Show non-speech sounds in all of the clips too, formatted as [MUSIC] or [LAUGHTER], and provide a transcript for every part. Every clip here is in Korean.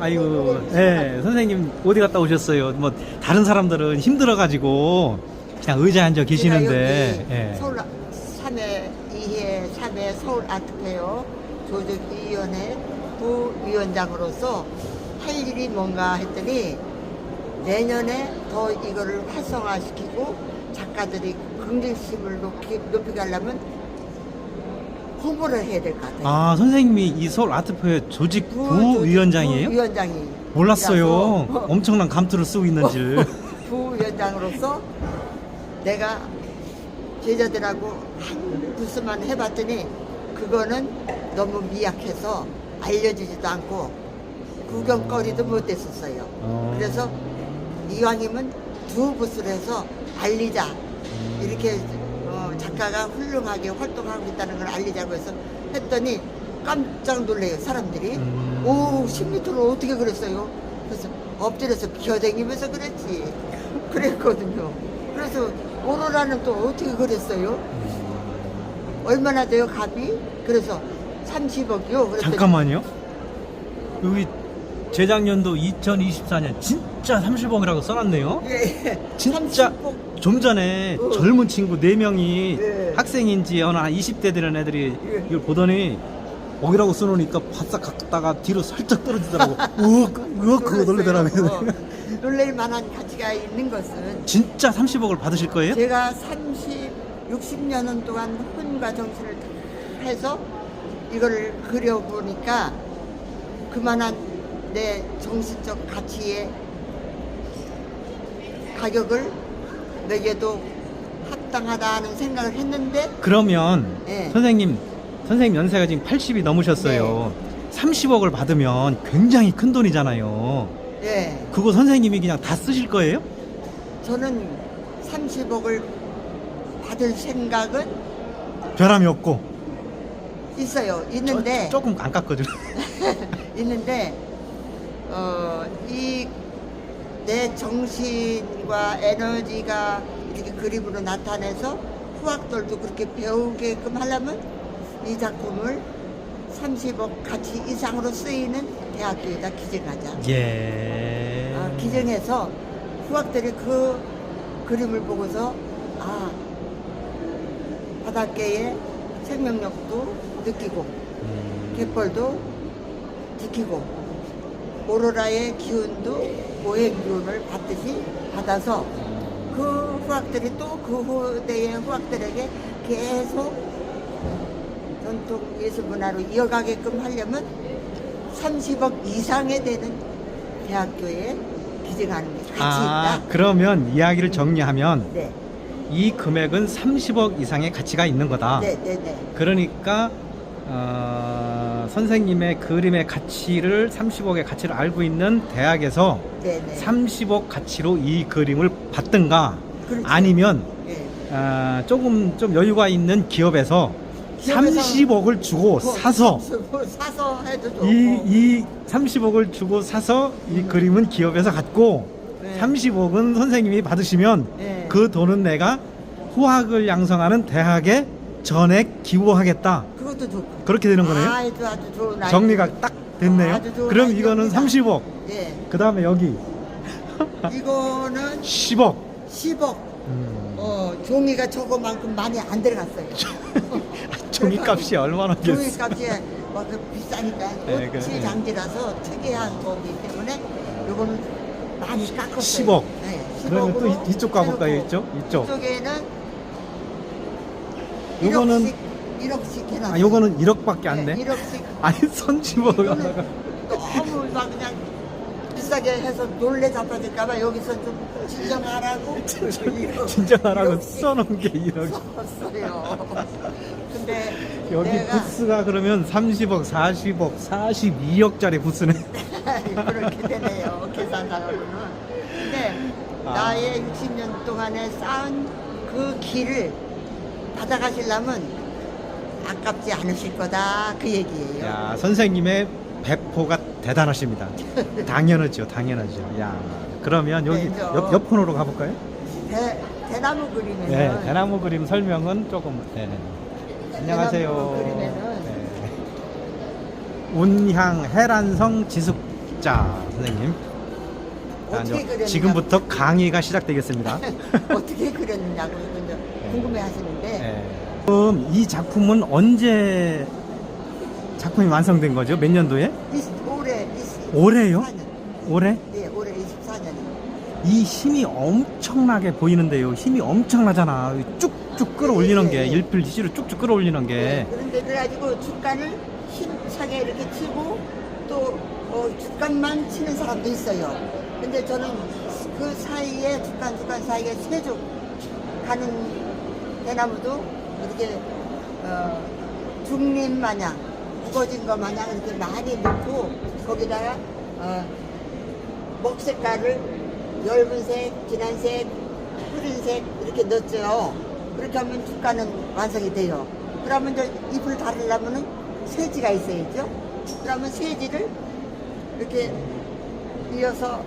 아이고, 예, 선생님 어디 갔다 오셨어요? 뭐 다른 사람들은 힘들어가지고 그냥 의자에 앉아 계시는데, 예. 서울 아- 사내 이해 사내 서울 아트페어 조직위원회 부위원장으로서 할 일이 뭔가 했더니 내년에 더 이거를 활성화시키고 작가들이 긍정심을 높이, 높이게 하려면 홍보를 해야 될 것 같아요. 아, 선생님이 이 서울 아트페어 조직 부위원장이에요? 부위원장이 몰랐어요. 이라서 엄청난 감투를 쓰고 있는 줄. [LAUGHS] 부위원장으로서 내가 제자들하고 한 부스만 해봤더니 그거는 너무 미약해서 알려지지도 않고 구경거리도 못 됐었어요. 어. 그래서 이왕이면 두 부스를 해서 알리자. 이렇게 어, 작가가 훌륭하게 활동하고 있다는 걸 알리자고 해서 했더니 깜짝 놀래요, 사람들이. 음. 오, 10m를 어떻게 그랬어요? 그래서 엎드려서 기어다니면서 그랬지. [LAUGHS] 그랬거든요. 그래서 오로라는 또 어떻게 그랬어요? 얼마나 돼요, 값이? 그래서 30억이요. 그랬더니 잠깐만요. 여기 재작년도 2024년 진짜 30억이라고 써놨네요. 예, 예. 진짜 30억. 좀 전에 어. 젊은 친구 4명이 예. 학생인지 어느 한 20대 되는 애들이 예. 이걸 보더니 억이라고 써놓으니까 바싹 갔다가 뒤로 살짝 떨어지더라고. [LAUGHS] 우억, 우억 그거 놀래더라고요. 어, 놀랄 만한 가치가 있는 것은 진짜 30억을 받으실 거예요? 제가 30, 60년 동안 혼과 정신을 다 해서 이거를 그려보니까 그만한 내 정신적 가치의 가격을 매겨도 합당하다는 생각을 했는데 그러면 예. 선생님, 선생님 연세가 지금 80이 넘으셨어요. 네. 30억을 받으면 굉장히 큰 돈이잖아요. 예, 그거 선생님이 그냥 다 쓰실 거예요? 저는 30억을 받을 생각은 변함이 없고. 있어요. 있는데 조, 조금 안 깎거든요. [LAUGHS] 있는데 어, 이 내 정신과 에너지가 이렇게 그림으로 나타내서 후학들도 그렇게 배우게끔 하려면 이 작품을 30억 가치 이상으로 쓰이는 대학교에다 기증하자. 예. 아, 기증해서 후학들이 그 그림을 보고서 아 바닷가의 생명력도 느끼고 음, 갯벌도 지키고 오로라의 기운도 모의 기운을 받듯이 받아서 그 후학들이 또 그 후대의 후학들에게 계속 전통 예술 문화로 이어가게끔 하려면 30억 이상에 되는 대학교에 기증하는 게 가치 아, 있다. 그러면 이야기를 정리하면 네, 이 금액은 30억 이상의 가치가 있는 거다. 네, 네, 네. 그러니까 어, 선생님의 그림의 가치를 30억의 가치를 알고 있는 대학에서 네, 네. 30억 가치로 이 그림을 받든가 그렇죠. 아니면 예. 어, 조금 좀 여유가 있는 기업에서 기업에서 30억을 주고 뭐, 사서 뭐 사서 해도 좋고. 이, 이 30억을 주고 사서 이 그림은 기업에서 갖고 네. 30억은 선생님이 받으시면 네. 그 돈은 내가 후학을 양성하는 대학에 전액 기부하겠다. 그것도 좋고. 그렇게 되는 거네요. 아주 아주 좋은 아이디어. 정리가 딱 됐네요. 아주 좋은 그럼 이거는 아이디어입니다. 30억. 예. 그 다음에 여기 이거는 10억. 10억. 음. 어, 종이가 저거만큼 많이 안 들어갔어요. [LAUGHS] 종이값이 얼마나 종이 값이 뭐그 비싸니까 네, 그, 꽃이 네. 장지라서 특이한 거기 때문에 요거는 많이 깎았어요. 10억. 네, 그러면 또 10억으로 이- 이쪽 가볼까요? 이쪽? 이쪽. 이쪽에는 요거는 1억씩, 1억씩 해놨어요. 아, 요거는 1억밖에 안 돼. 네, 1억씩 [LAUGHS] 아니, 선 10억. 이거는 너무 막 그냥 비싸게 해서 놀래 잡아질까봐 여기서 좀 진정하라고 [LAUGHS] 진정하라고 써놓은 게 1억. 썼어요. [LAUGHS] 근데 여기 내가 부스가 그러면 30억, 40억, 42억짜리 부스네. 그렇게 되네요 계산상으로는. 근데 아. 나의 60년 동안에 쌓은 그 길을 받아가시려면 아깝지 않으실 거다 그 얘기예요. 야, 선생님의 배포가 대단하십니다. 당연하죠, 당연하죠. 야, 그러면 여기 네, 저- 옆, 옆 코너로 가볼까요? 대, 대나무 그림에는 네, 대나무 그림 설명은 조금. 네. 안녕하세요. 대나무 그림에는 네. 온향 해란성 지숙자 선생님. 자, 어떻게 그렸냐 지금부터 강의가 시작되겠습니다. [LAUGHS] 어떻게 그렸느냐고 이제 궁금해 하시는데 네. 그럼 이 작품은 언제 작품이 완성된 거죠? 몇 년도에? 이십- 올해 24년 올해요? 올해? 네 올해 24년에 이 힘이 엄청나게 보이는데요. 힘이 엄청나잖아. 쭉쭉 끌어올리는 게 예, 예. 일필지시로 쭉쭉 끌어올리는 게. 네, 그런데 그래가지고 주간을 힘차게 이렇게 치고 또 어, 주간만 치는 사람도 있어요. 근데 저는 그 사이에 주간 주간 사이에 세죽 가는 대나무도 이렇게 어, 중립 마냥 굵어진 거 마냥 이렇게 많이 넣고 거기다가 어, 목 색깔을 엷은색, 진한색, 흐린색 이렇게 넣었죠. 그렇게 하면 주가는 완성이 돼요. 그러면 이제 잎을 다르려면은 세지가 있어야죠. 그러면 세지를 이렇게 이어서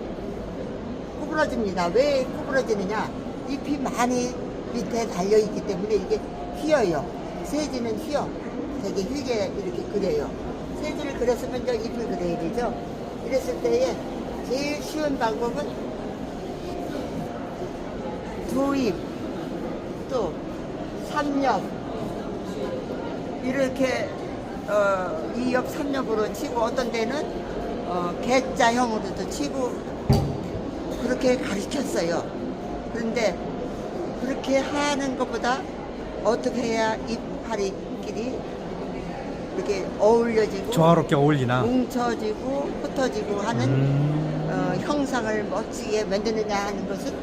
구부러집니다. 왜 구부러지느냐? 잎이 많이 밑에 달려있기 때문에 이게 휘어요. 세지는 휘어. 되게 휘게 이렇게 그려요. 세지를 그렸으면 이제 잎을 그려야 되죠. 이랬을 때에 제일 쉬운 방법은 두 잎, 또 삼엽, 이렇게 어, 2옆, 3옆으로 치고 어떤 데는 어, 개자형으로도 치고 그렇게 가르쳤어요. 그런데 그렇게 하는 것보다 어떻게 해야 이파리끼리 이렇게 어울려지고 조화롭게 어울리나. 뭉쳐지고 흩어지고 하는 음. 어, 형상을 멋지게 만드느냐 하는 것은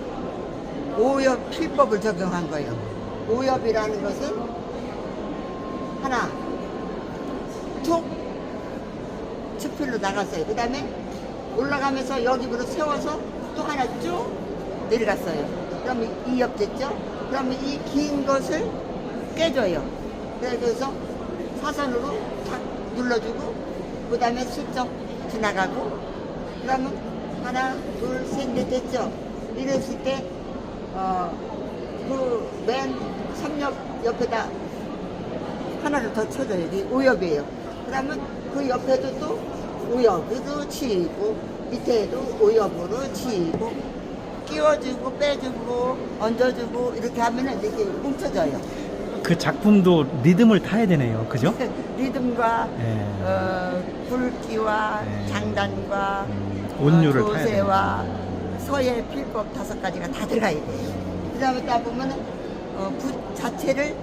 오엽 필법을 적용한 거예요. 오엽이라는 것은 하나 툭 층필로 나갔어요. 그 다음에 올라가면서 여기부터 세워서 또 하나 쭉 내려갔어요. 그러면 이엽 됐죠? 그러면 이긴 것을 깨줘요. 그래서 사선으로 탁 눌러주고 그 다음에 슬쩍 지나가고 그러면 하나 둘 셋 넷 됐죠? 이랬을 때 어, 그맨 삼엽 옆에다 하나를 더 쳐줘요. 이게 오엽이에요. 그러면 그 옆에도 또 오엽으로 치고 밑에도 오엽으로 치고 끼워주고 빼주고 얹어주고 이렇게 하면 이렇게 뭉쳐져요. 그 작품도 리듬을 타야 되네요. 그죠? [LAUGHS] 리듬과 예. 어, 굵기와 네. 장단과 음, 온유를 어, 타야 조세와. 서예 필법 다섯 가지가 다 들어가야 돼요. 그 다음에 딱 보면은 어, 붓 자체를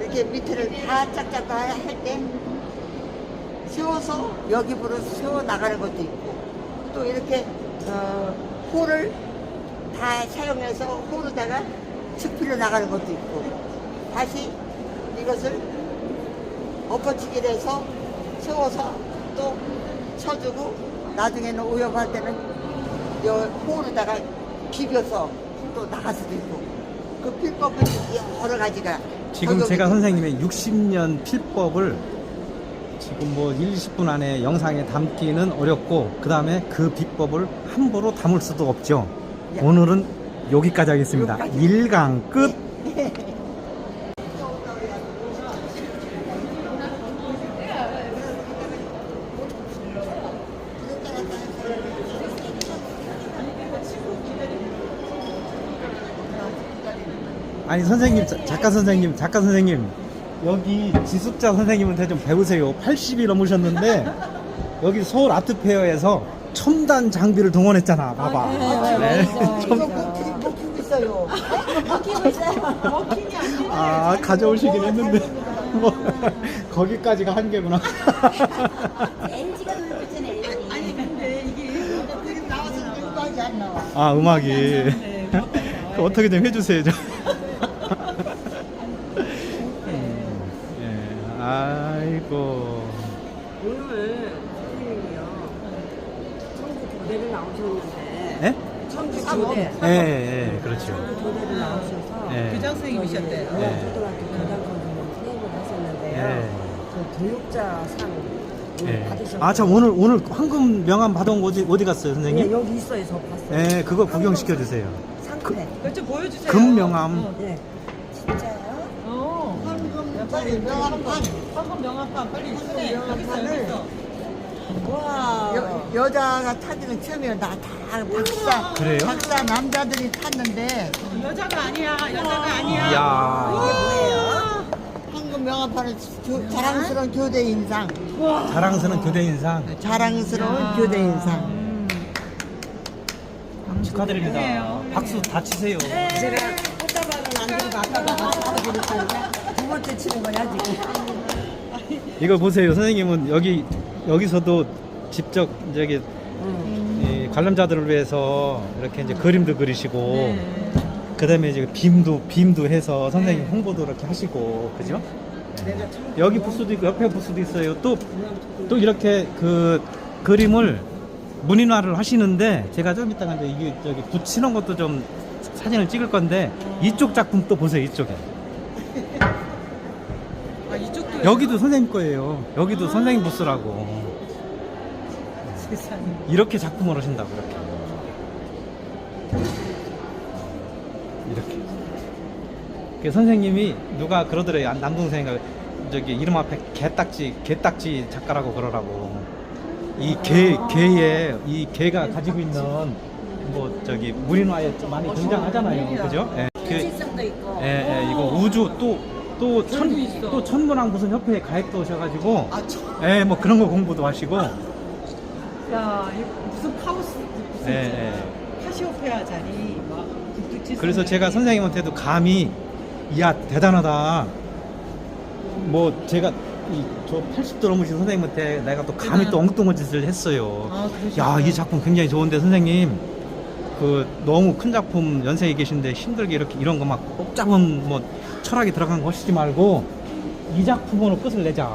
이렇게 밑에를 다 짝짝 할때 세워서 여기 부로 세워 나가는 것도 있고 또 이렇게 어, 홀을 다 사용해서 홀에다가 측필로 나가는 것도 있고 다시 이것을 엎어치기를 해서 세워서 또 쳐주고 나중에는 오염할 때는 요 홀에다가 비벼서 또 나갈 수도 있고 그 필법은 여러 가지가 지금 제가. 선생님의 60년 필법을 지금 뭐 1, 20분 안에 영상에 담기는 어렵고 그 다음에 그 비법을 함부로 담을 수도 없죠. 예. 오늘은 여기까지 하겠습니다. 여기까지. 일강 끝. 아니 선생님 자- 작가 선생님 작가 선생님 여기 지숙자 선생님한테 좀 배우세요 80이 넘으셨는데 여기 서울 아트페어에서 첨단 장비를 동원했잖아 봐봐 네. [LAUGHS] 이거 못 키고 못 키고 있어요. 아 가져오시긴 했는데 뭐 [LAUGHS] 거기까지가 한계구나 [LAUGHS] LG가 돌고 있잖아요. LG. 아니 근데 이게 그림 나와서 음악이 안 나와. 아 음악이 그 어떻게 좀 해주세요 좀. 아이고 오늘 선생님이요 청주 교대를 나오셨는데 예? 청주 교대 예, 예, 그렇죠. 교대를 나오셔서 예. 교장 선생님이셨대요. 저기 예. 초등학교 교장 선생님 수행을 하셨는데요. 예. 저 교육자상 예. 받으셨어요. 아, 참 오늘 오늘 황금 명함 받아온 거 어디 어디 갔어요, 예, 선생님? 여기 있어요. 저 봤어요. 예, 그거 구경시켜 주세요. 상태. 그거 좀 보여주세요. 금명함. 어. 예. 황금 빨리 명함판. 황금 명함판 빨리 손에 여기 있어 여기 있어. 와. 여, 여자가 타지는 처음이에요. 나다 박사. 그래요? 박사 남자들이 탔는데 여자가 아니야 여자가 아니야. 이야. 황금 명함판은 교- 자랑스러운 교대 인상. 자랑스러운 교대 인상 자랑스러운 교대 인상. 축하드립니다. 박수 다 치세요. 제가 꽃다발은 안 들고 아빠가 하고 그랬으니까 두 번째 치는 거야 지금. [LAUGHS] 이거 보세요. 선생님은 여기 여기서도 직접 저기 이 관람자들을 위해서 이렇게 이제 그림도 그리시고 그다음에 이제 빔도 빔도 해서 선생님 홍보도 이렇게 하시고 그죠? 여기 부스도 있고 옆에 부스도 있어요. 또 또 이렇게 그 그림을 문인화를 하시는데 제가 좀 이따가 이제 이게 저기 붙이는 것도 좀 사진을 찍을 건데 이쪽 작품 또 보세요. 이쪽에. [LAUGHS] 아 이쪽도 여기도 선생님 거예요. 여기도 선생님 부스라고. 세상에. 이렇게 작품을 하신다고 이렇게. 이렇게. 그 선생님이 누가 그러더래요. 남동생이 저기 이름 앞에 개딱지 개딱지 작가라고 그러라고. 이 개 개에 이 개가 가지고 있는 뭐 저기 무인화에 좀 많이 등장하잖아요. 그죠? 예. 그, 실성도 있고. 예, 예, 이거 우주 또, 또 천, 또 천문학 무슨 협회에 가입도 오셔가지고, 아 저. 예, 뭐 그런 거 공부도 하시고, 야 이거 무슨 카오스 무슨 예, 저 예. 카시오페아 자리 막 그래서 제가. 선생님한테도 감히, 이야, 대단하다. 뭐, 제가 이, 저 80도 넘으신 선생님한테 내가 또 감히 또 엉뚱한 짓을 했어요. 아, 그러셨어요? 야, 이 작품 굉장히 좋은데, 선생님. 그, 너무 큰 작품 연세에 계신데 힘들게 이렇게 이런 거막 복잡한 뭐 철학이 들어간 거 하시지 말고, 이 작품으로 끝을 내자.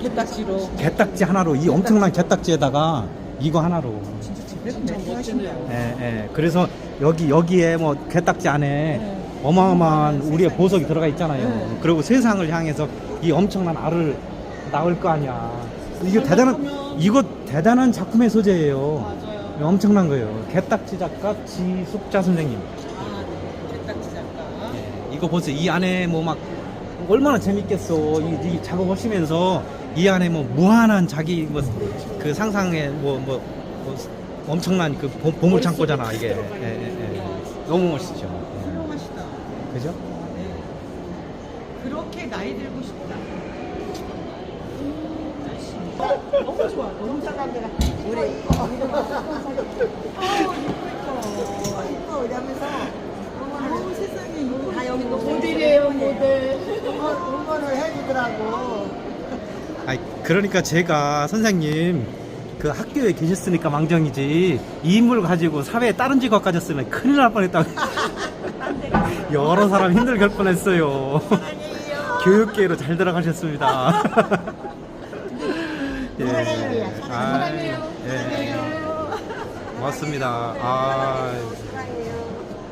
개딱지로 개딱지 하나로 이 엄청난 개딱지에다가 이거 하나로 진짜 제대로 멘트하신다. 예, 예. 그래서 여기 여기에 뭐 개딱지 안에 어마어마한 우리의 보석이 들어가 있잖아요 네. 그리고 세상을 향해서 이 엄청난 알을 낳을 거 아니야 이거 대단한 이거 대단한 작품의 소재예요 맞아요. 엄청난 거예요 개딱지 작가 지숙자 선생님 아, 네. 이거 보세요. 이 안에 뭐 막 얼마나 재밌겠어. 이, 이 작업하시면서 이 안에 뭐 무한한 자기 뭐 그 상상의 뭐, 뭐, 뭐 엄청난 그 보, 보물 창고잖아 이게. 예, 예, 예. 너무 멋있죠. 훌륭하시다. 예. 그죠? 네. 그렇게 나이 들고 싶다. 너무 좋아. 너무 좋아. 우리 이뻐. 이뻐 이러면서 이거 다 여기 모델이에요 모델. 응원, 응원을 해주더라고. [LAUGHS] 아니 그러니까 제가 선생님 그 학교에 계셨으니까 망정이지 이 인물 가지고 사회에 다른 직업 가졌으면 큰일 날 뻔했다고 [LAUGHS] 여러 사람 힘들게 할 뻔했어요 [LAUGHS] 교육계로 잘 들어가셨습니다 예. 사랑해요. 아, 예. 고맙습니다 아